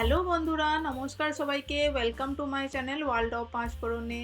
Hello বন্ধুরা, নমস্কার সবাইকে। Welcome to my channel world of পাঁচ ফোড়নে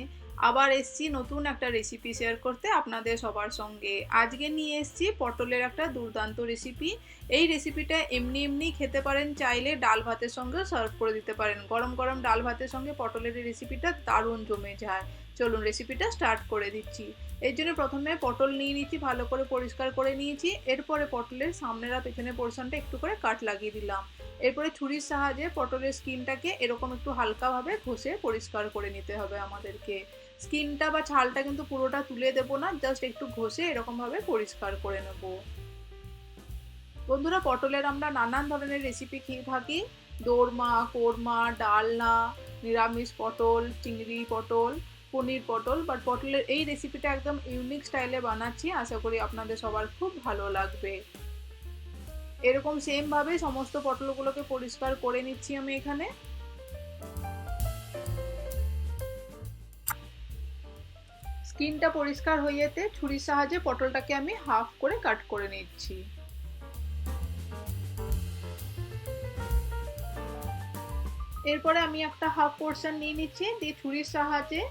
আবার এসছি নতুন একটা রেসিপি শেয়ার করতে আপনাদের সবার সঙ্গে। আজকে নিয়ে এসছি পটলের একটা দুর্দান্ত রেসিপি এই রেসিপিটা এমনি এমনি খেতে পারেন, চাইলে ডাল ভাতের সঙ্গে সার্ভ করে দিতে পারেন। গরম গরম ডাল ভাতের সঙ্গে পটলের রেসিপিটা দারুণ জমে যায়। চলুন রেসিপিটা স্টার্ট করে দিচ্ছি। এর জন্য প্রথমে পটল নিয়ে নিচ্ছি, ভালো করে পরিষ্কার করে নিয়েছি। এরপরে পটলের সামনের আর পেছনের পোর্শনটা একটু করে কাট লাগিয়ে দিলাম। এরপরে ছুরির সাহায্যে পটলের স্কিনটাকে এরকম একটু হালকাভাবে ঘষে পরিষ্কার করে নিতে হবে আমাদেরকে। স্কিনটা বা ছালটা কিন্তু পুরোটা তুলে দেবো না জাস্ট একটু ঘষে এরকমভাবে পরিষ্কার করে নেব। বন্ধুরা, পটলের আমরা নানান ধরনের রেসিপি খেয়ে থাকি। দোরমা, কোরমা, ডালনা, নিরামিষ পটল, চিংড়ি পটল। পনির পটল বাট পটলের এই রেসিপিটা একদম ইউনিক স্টাইলে বানাচ্ছি। আশা করি আপনাদের সবার খুব ভালো লাগবে। এরকম সেম ভাবে সমস্ত পটলগুলোকে পরিষ্কার করে নিচ্ছি আমি এখানে। স্কিনটা পরিষ্কার হয়ে যেতে ছুরির সাহায্যে পটলটাকে আমি হাফ করে কাট করে নিচ্ছি। এরপরে আমি একটা হাফ পোর্শন নিয়ে নিচ্ছি। দিয়ে ছুরির সাহায্যে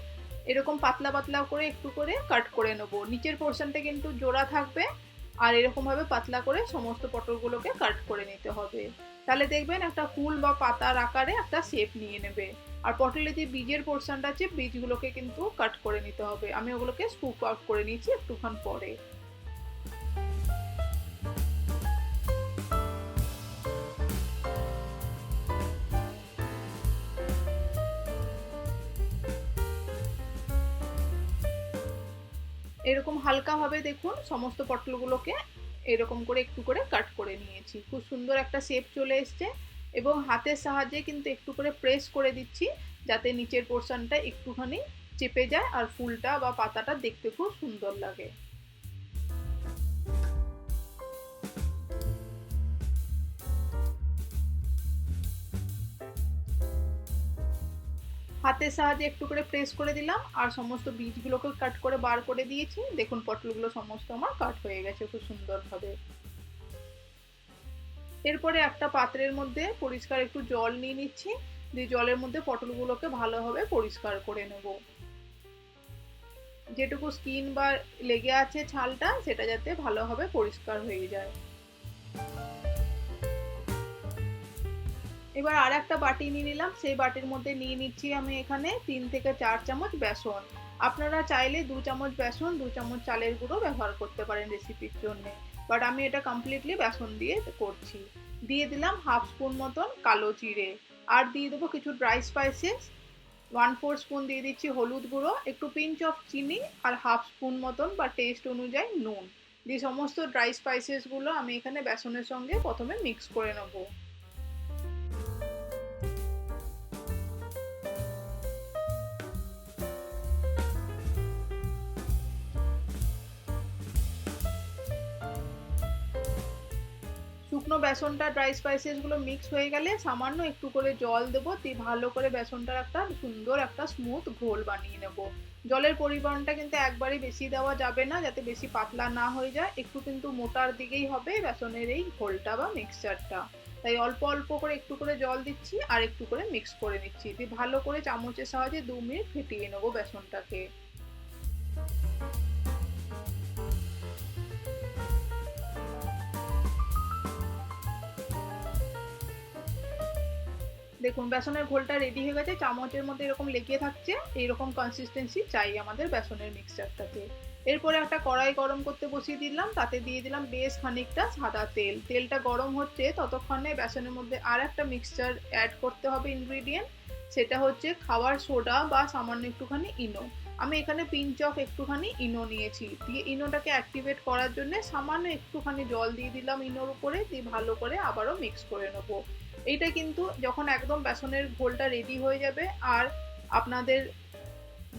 এরকম পাতলা পাতলা করে একটু করে কাট করে নেব। নিচের পোর্শনটা কিন্তু জোড়া থাকবে আর এরকমভাবে পাতলা করে সমস্ত পটলগুলোকে কাট করে নিতে হবে। তাহলে দেখবেন একটা ফুল বা পাতার আকারে একটা শেপ নিয়ে নেবে। আর পটলের যে বীজের পোর্শনটা আছে, বীজগুলোকে কিন্তু কাট করে নিতে হবে। আমি ওগুলোকে স্কুপ আউট করে নিয়েছি একটুক্ষণ পরে। এরকম হালকাভাবে দেখুন, সমস্ত পটলগুলোকে এরকম করে একটু করে কাট করে নিয়েছি। খুব সুন্দর একটা শেপ চলে এসছে এবং হাতের সাহায্যে কিন্তু একটু করে প্রেস করে দিচ্ছি যাতে নিচের পোর্শনটা একটুখানি চেপে যায় আর ফুলটা বা পাতাটা দেখতে খুব সুন্দর লাগে। হাতের সাহায্যে একটু করে প্রেস করে দিলাম, আর সমস্ত বীজগুলোকে কাট করে বার করে দিয়েছি। দেখুন পটলগুলো সমস্ত আমার কাট হয়ে গেছে খুব সুন্দরভাবে। এরপরে একটা পাত্রের মধ্যে পরিষ্কার একটু জল নিয়ে নিচ্ছি, দিয়ে জলের মধ্যে পটলগুলোকে ভালোভাবে পরিষ্কার করে নেব। যেটুকু স্কিন বা লেগে আছে ছালটা, সেটা যাতে ভালোভাবে পরিষ্কার হয়ে যায়। এবার আর একটা বাটি নিয়ে নিলাম। সেই বাটির মধ্যে নিয়ে নিচ্ছি আমি এখানে তিন থেকে চার চামচ বেসন। আপনারা চাইলে দু চামচ বেসন, দু চামচ চালের গুঁড়ো ব্যবহার করতে পারেন রেসিপির জন্য। বাট আমি এটা কমপ্লিটলি বেসন দিয়ে করছি। দিয়ে দিলাম হাফ স্পুন মতন কালো জিরে। আর দিয়ে দেবো কিছু dry spices one four spoon দিয়ে দিচ্ছি হলুদ গুঁড়ো, একটু পিঞ্চ অফ চিনি আর হাফ স্পুন মতন বা টেস্ট অনুযায়ী নুন। দিয়ে সমস্ত ড্রাই স্পাইসেসগুলো আমি এখানে বেসনের সঙ্গে প্রথমে মিক্স করে নেব। শুকনো বেসনটা ড্রাই স্পাইসেসগুলো মিক্স হয়ে গেলে সামান্য একটু করে জল দেবো দিয়ে ভালো করে বেসনটার একটা সুন্দর একটা স্মুথ ঘোল বানিয়ে নেব। জলের পরিমাণটা কিন্তু একবারই বেশি দেওয়া যাবে না, যাতে বেশি পাতলা না হয়ে যায়। একটু কিন্তু মোটার দিকেই হবে বেসনের এই ঘোলটা বা মিক্সচারটা তাই অল্প অল্প করে একটু করে জল দিচ্ছি আর একটু করে মিক্স করে নিচ্ছি। দিয়ে ভালো করে চামচের সাহায্যে দু মিনিট ফেটিয়ে নেব বেসনটাকে। দেখুন, বেসনের ঘোলটা রেডি হয়ে গেছে, চামচের মধ্যে এরকম লেগে থাকছে, এইরকম কনসিস্টেন্সি চাই আমাদের বেসনের মিক্সচারটাতে এরপরে একটা কড়াই গরম করতে বসিয়ে দিলাম, তাতে দিয়ে দিলাম বেশ খানিকটা সাদা তেল। তেলটা গরম হচ্ছে, ততক্ষণে বেসনের মধ্যে আর একটা মিক্সচার অ্যাড করতে হবে ইনগ্রিডিয়েন্ট সেটা হচ্ছে খাবার সোডা বা সামান্য একটুখানি ইনো আমি এখানে পিঞ্চ অফ একটুখানি ইনো নিয়েছি। দিয়ে ইনোটাকে অ্যাক্টিভেট করার জন্য সামান্য একটুখানি জল দিয়ে দিলাম ইনোর উপরে, দিয়ে ভালো করে আবারও মিক্স করে নেব। এইটা কিন্তু যখন একদম বেসনের ঘোলটা রেডি হয়ে যাবে, আর আপনাদের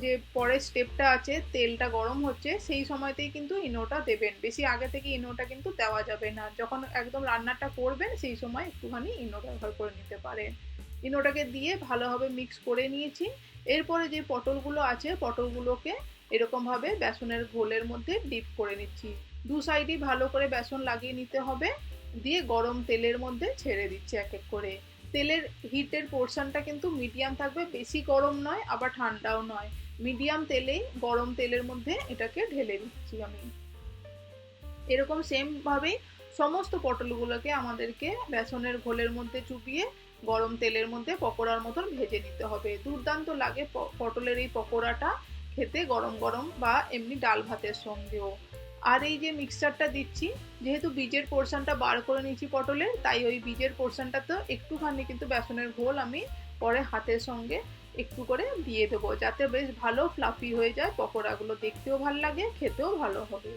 যে পরের স্টেপটা আছে, তেলটা গরম হচ্ছে, সেই সময়তেই কিন্তু ইনোটা দেবেন। বেশি আগে থেকে ইনোটা কিন্তু দেওয়া যাবে না। যখন একদম রান্নাটা করবেন, সেই সময় একটুখানি ইনো ব্যবহার করে নিতে পারেন। ইনোটাকে দিয়ে ভালোভাবে মিক্স করে নিয়েছি। এরপরে যে পটলগুলো আছে, পটলগুলোকে এরকমভাবে বেসনের ঘোলের মধ্যে ডিপ করে নিচ্ছি। দু সাইডই ভালো করে বেসন লাগিয়ে নিতে হবে। দিয়ে গরম তেলের মধ্যে ছেড়ে দিচ্ছি এক এক করে। তেলের হিটের পোর্শনটা কিন্তু মিডিয়াম থাকবে, বেশি গরম নয়, আবার ঠান্ডাও নয়। মিডিয়াম তেলেই গরম তেলের মধ্যে এটাকে ঢেলে দিচ্ছি আমি। এরকম সেম ভাবেই সমস্ত পটলগুলোকে আমাদেরকে বেসনের ঘোলের মধ্যে চুবিয়ে গরম তেলের মধ্যে পকোড়ার মতন ভেজে নিতে হবে। দুর্দান্ত লাগে পটলের এই পকোড়াটা খেতে গরম গরম বা এমনি ডাল ভাতের সঙ্গেও। আর এই যে মিক্সচারটা দিচ্ছি, যেহেতু বীজের পোর্শনটা বার করে নিয়েছি পটলের তাই ওই বীজের পোর্শনটা তো একটুখানি কিন্তু বেসনের ঘোল আমি পরে হাতের সঙ্গে একটু করে দিয়ে দেবো, যাতে বেশ ভালো ফ্লাফি হয়ে যায়, পকোড়াগুলো দেখতেও ভালো লাগে, খেতেও ভালো হবে।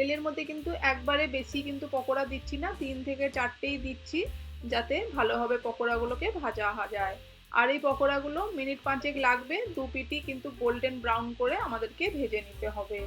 তেলের মধ্যে কিন্তু একবারে বেশি কিন্তু পকোড়া দিচ্ছি না, তিন থেকে চারটেই দিচ্ছি, যাতে ভালোভাবে পকোড়াগুলোকে ভাজা যায়। আর এই পকোড়াগুলো মিনিট পাঁচেক লাগবে, দু পিটি কিন্তু গোল্ডেন ব্রাউন করে আমাদেরকে ভেজে নিতে হবে।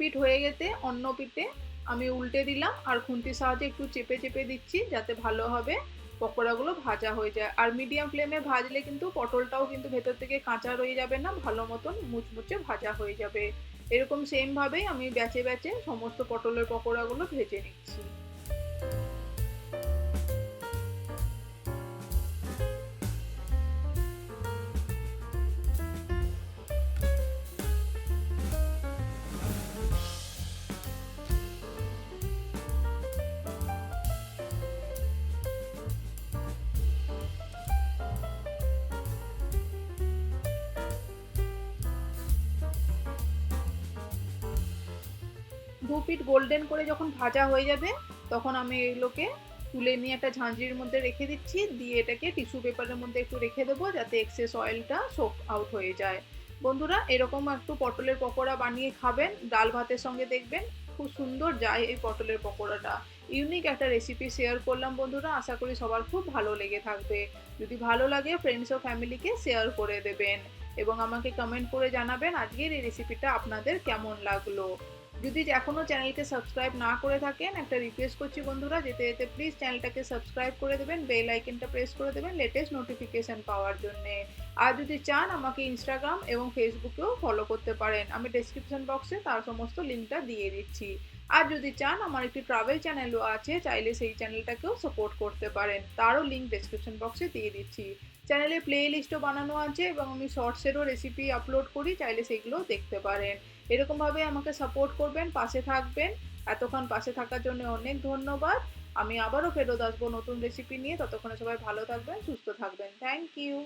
পিঠ হয়ে গেতে অন্য পিঠে আমি উল্টে দিলাম আর খুন্তির সাহায্যে একটু চেপে চেপে দিচ্ছি যাতে ভালোভাবে পকোড়াগুলো ভাজা হয়ে যায়। আর মিডিয়াম ফ্লেমে ভাজলে কিন্তু পটলটাও কিন্তু ভেতর থেকে কাঁচা রয়ে যাবে না, ভালো মতন মুচমুচে ভাজা হয়ে যাবে। এরকম সেমভাবেই আমি ব্যাচে ব্যাচে সমস্ত পটলের পকোড়াগুলো ভেজে নিচ্ছি। দু পিট গোল্ডেন করে যখন ভাজা হয়ে যাবে, তখন আমি এগুলোকে তুলে নিয়ে একটা ঝাঁঝরির মধ্যে রেখে দিচ্ছি। দিয়ে এটাকে টিস্যু পেপারের মধ্যে একটু রেখে দেবো যাতে এক্সেস অয়েলটা সোক আউট হয়ে যায়। বন্ধুরা, এরকম একটু পটলের পকোড়া বানিয়ে খাবেন। ডাল ভাতের সঙ্গে দেখবেন খুব সুন্দর যায় এই পটলের পকোড়াটা। ইউনিক একটা রেসিপি শেয়ার করলাম বন্ধুরা। আশা করি সবার খুব ভালো লেগে থাকবে। যদি ভালো লাগে ফ্রেন্ডস ও ফ্যামিলিকে শেয়ার করে দেবেন। এবং আমাকে কমেন্ট করে জানাবেন আজকের এই রেসিপিটা আপনাদের কেমন লাগল। যদি এখনও চ্যানেলকে সাবস্ক্রাইব না করে থাকেন, একটা রিকোয়েস্ট করছি বন্ধুরা, যেতে যেতে প্লিজ চ্যানেলটাকে সাবস্ক্রাইব করে দেবেন বেল আইকনটা প্রেস করে দেবেন লেটেস্ট নোটিফিকেশান পাওয়ার জন্যে। আর যদি চান আমাকে ইনস্টাগ্রাম এবং ফেসবুকেও ফলো করতে পারেন, আমি ডেসক্রিপশন বক্সে তার সমস্ত লিঙ্কটা দিয়ে দিচ্ছি। আর যদি চান আমার একটি ট্রাভেল চ্যানেলও আছে, চাইলে সেই চ্যানেলটাকেও সাপোর্ট করতে পারেন, তারও লিঙ্ক ডেসক্রিপশন বক্সে দিয়ে দিচ্ছি। চ্যানেলে প্লে লিস্টও বানানো আছে এবং আমি শর্টসেরও রেসিপি আপলোড করি, চাইলে সেগুলো দেখতে পারেন। এরকমভাবে আমাকে সাপোর্ট করবেন, পাশে থাকবেন। এতক্ষণ পাশে থাকার জন্য অনেক ধন্যবাদ। আমি আবারও ফেরত আসব নতুন রেসিপি নিয়ে। ততক্ষণে সবাই ভালো থাকবেন, সুস্থ থাকবেন। Thank you